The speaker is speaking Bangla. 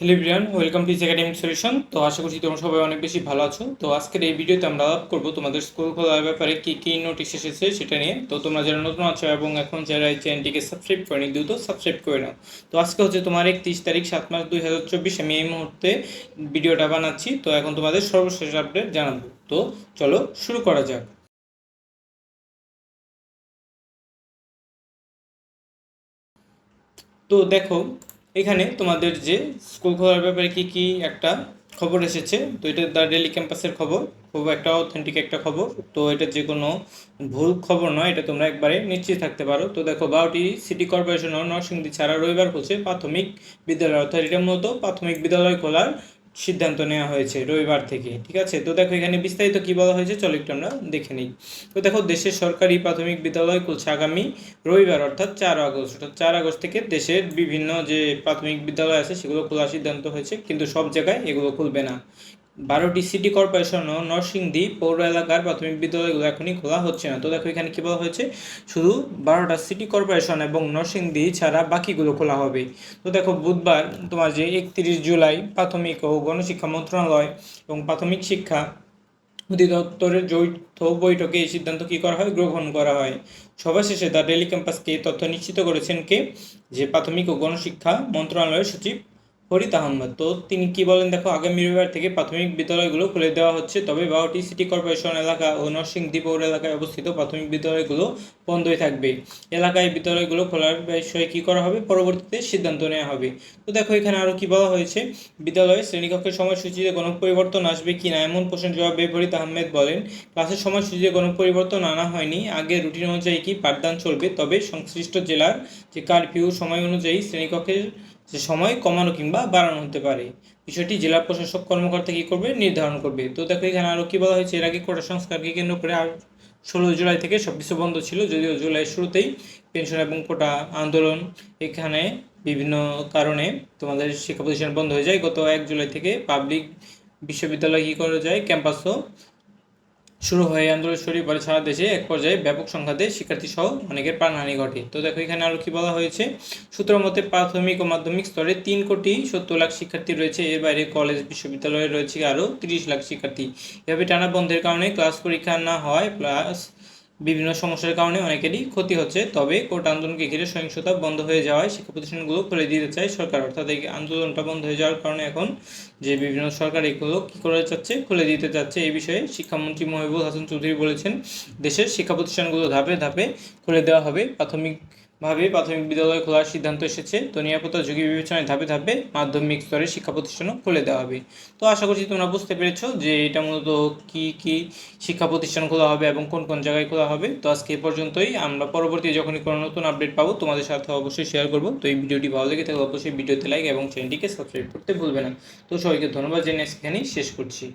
Hello everyone welcome to academic solution তো আশা করছি তোমরা সবাই অনেক বেশি ভালো আছো। তো আজকের এই ভিডিওতে আমরা আলাপ করব তোমাদের স্কুল খোলার ব্যাপারে কী কী নোটিশ এসেছে সেটা নিয়ে। তো তোমরা যারা নতুন আছো এবং এখন যারা এই চ্যানেলটিকে সাবস্ক্রাইব করেনি, দ্রুত সাবস্ক্রাইব করে নাও। তো আজকে হচ্ছে তোমার একত্রিশ তারিখ, সাত মাস দুই হাজার চব্বিশ। আমি এই মুহূর্তে ভিডিওটা বানাচ্ছি। তো এখন তোমাদের সর্বশেষ আপডেট জানাব। তো চলো শুরু করা যাক। তো দেখো এখানে তোমাদের যে স্কুল খোলার ব্যাপারে কি কি একটা খবর এসেছে, তো এটা দ্য ডেলি ক্যাম্পাসের খবর, খুব একটা অথেন্টিক একটা খবর, তো এটা যে কোনো ভুল খবর নয়, এটা তোমরা একবারে নিশ্চিত থাকতে পারো। তো দেখো, বারোটি সিটি কর্পোরেশন ও নরসিংদী ছাড়া রবিবার হচ্ছে প্রাথমিক বিদ্যালয়, অর্থাৎ এটার মতো প্রাথমিক বিদ্যালয় খোলার সিদ্ধান্ত নেওয়া হয়েছে রবিবার থেকে, ঠিক আছে? তো দেখো, এখানে বিস্তারিত কি বলা হয়েছে, চলো একটু আমরা দেখে নিই। তো দেখো, দেশের সরকারি প্রাথমিক বিদ্যালয় খুলছে আগামী রবিবার, অর্থাৎ চার আগস্ট। অর্থাৎ চার আগস্ট থেকে দেশের বিভিন্ন যে প্রাথমিক বিদ্যালয় আছে, সেগুলো খোলার সিদ্ধান্ত হয়েছে, কিন্তু সব জায়গায় এগুলো খুলবে না। বারোটি সিটি কর্পোরেশন ও নরসিংদী পৌর এলাকার প্রাথমিক বিদ্যালয়গুলো এখনই খোলা হচ্ছে না। তো দেখো এখানে কী বলা হয়েছে? শুধু বারোটা সিটি কর্পোরেশন এবং নরসিংদী ছাড়া বাকিগুলো খোলা হবে। তো দেখো বুধবার তোমার যে একত্রিশ জুলাই প্রাথমিক ও গণশিক্ষা মন্ত্রণালয় এবং প্রাথমিক শিক্ষা অধিদপ্তরের যৌথ বৈঠকে এই সিদ্ধান্ত কী করা হয়? গ্রহণ করা হয়। সভা শেষে দ্য ডেলি ক্যাম্পাসকে তথ্য নিশ্চিত করেছেন কে? যে প্রাথমিক ও গণশিক্ষা মন্ত্রণালয়ের সচিব ফরিদ আহমদ। তো তিনি কি বলেন, দেখো, আগামী রবিবার থেকে প্রাথমিক বিদ্যালয়গুলো খুলে দেওয়া হচ্ছে, তবে বারোটি সিটি কর্পোরেশন এলাকা ও নরসিংদী পৌর এলাকায় অবস্থিত প্রাথমিক বিদ্যালয়গুলো বন্ধই থাকবে। এলাকায় বিদ্যালয়গুলো খোলার বিষয়ে কী করা হবে, পরবর্তীতে সিদ্ধান্ত নেওয়া হবে। তো দেখো, এখানে আরও কি বলা হয়েছে, বিদ্যালয়ে শ্রেণীকক্ষের সময়সূচিতে কোনো পরিবর্তন আসবে কি না, এমন প্রশ্নের জবাবে ফরিদ আহমেদ বলেন, ক্লাসের সময়সূচিতে কোনো পরিবর্তন আনা হয়নি, আগে রুটিন অনুযায়ী কি পাঠদান চলবে, তবে সংশ্লিষ্ট জেলার যে কারফিউ সময় অনুযায়ী শ্রেণীকক্ষের যে সময় কমানো কিংবা বাড়ানো হতে পারে। বিষয়টি জেলা প্রশাসক কর্মকর্তা কী করবে নির্ধারণ করবে। তো দেখো, এখানে আরও কী বলা হয়েছে? এর আগে কোটা সংস্কারকে কেন্দ্র করে আর ষোলো জুলাই থেকে সব কিছু বন্ধ ছিল, যদিও জুলাই শুরুতেই পেনশন এবং কোটা আন্দোলন এখানে বিভিন্ন কারণে তোমাদের শিক্ষা প্রতিষ্ঠান বন্ধ হয়ে যায়। গত এক জুলাই থেকে পাবলিক বিশ্ববিদ্যালয় কী করা যায়? ক্যাম্পাসও শুরু হয়ে আন্দোলন ছড়িয়ে পড়ে সারা দেশে। এক পর্যায়ে ব্যাপক সংখ্যাতে শিক্ষার্থী সহ অনেকের প্রাণহানি ঘটে। তো দেখো এখানে আরও কি বলা হয়েছে? সূত্র মতে প্রাথমিক ও মাধ্যমিক স্তরে তিন কোটি সত্তর লাখ শিক্ষার্থী রয়েছে। এর বাইরে কলেজ, বিশ্ববিদ্যালয়ে রয়েছে আরও তিরিশ লাখ শিক্ষার্থী। এভাবে টানা বন্ধের কারণে ক্লাস পরীক্ষা না হয় প্লাস বিভিন্ন সমস্যার কারণে অনেকেরই ক্ষতি হচ্ছে, তবে কোর্ট আন্দোলনকে ঘিরে সহিংসতা বন্ধ হয়ে যাওয়ায় শিক্ষা প্রতিষ্ঠানগুলো খুলে দিতে চায় সরকার। অর্থাৎ এই আন্দোলনটা বন্ধ হয়ে যাওয়ার কারণে এখন যে বিভিন্ন সরকার এগুলো কী করে চাচ্ছে খুলে দিতে চাচ্ছে এই বিষয়ে শিক্ষামন্ত্রী মহিবুল হাসান চৌধুরী বলেছেন, দেশের শিক্ষা প্রতিষ্ঠানগুলো ধাপে ধাপে খুলে দেওয়া হবে, প্রাথমিক ভাবে প্রাথমিক বিদ্যালয় খোলার সিদ্ধান্ত এসেছে। তো নিরাপত্তা ঝুঁকি বিবেচনায় ধাপে ধাপে মাধ্যমিক স্তরে শিক্ষা প্রতিষ্ঠানও খুলে দেওয়া হবে। তো আশা করছি তোমরা বুঝতে পেরেছ যে এটা মূলত কি কি শিক্ষা প্রতিষ্ঠান খোলা হবে এবং কোন কোন জায়গায় খোলা হবে। তো আজকে এ পর্যন্তই। আমরা পরবর্তী যখনই কোনো নতুন আপডেট পাবো, তোমাদের সাথে অবশ্যই শেয়ার করব। তো এই ভিডিওটি ভালো লেগে থাকলে অবশ্যই ভিডিওতে লাইক এবং চ্যানেলটিকে সাবস্ক্রাইব করতে ভুলবে না। তো সবাইকে ধন্যবাদ জেনে এখানেই শেষ করছি।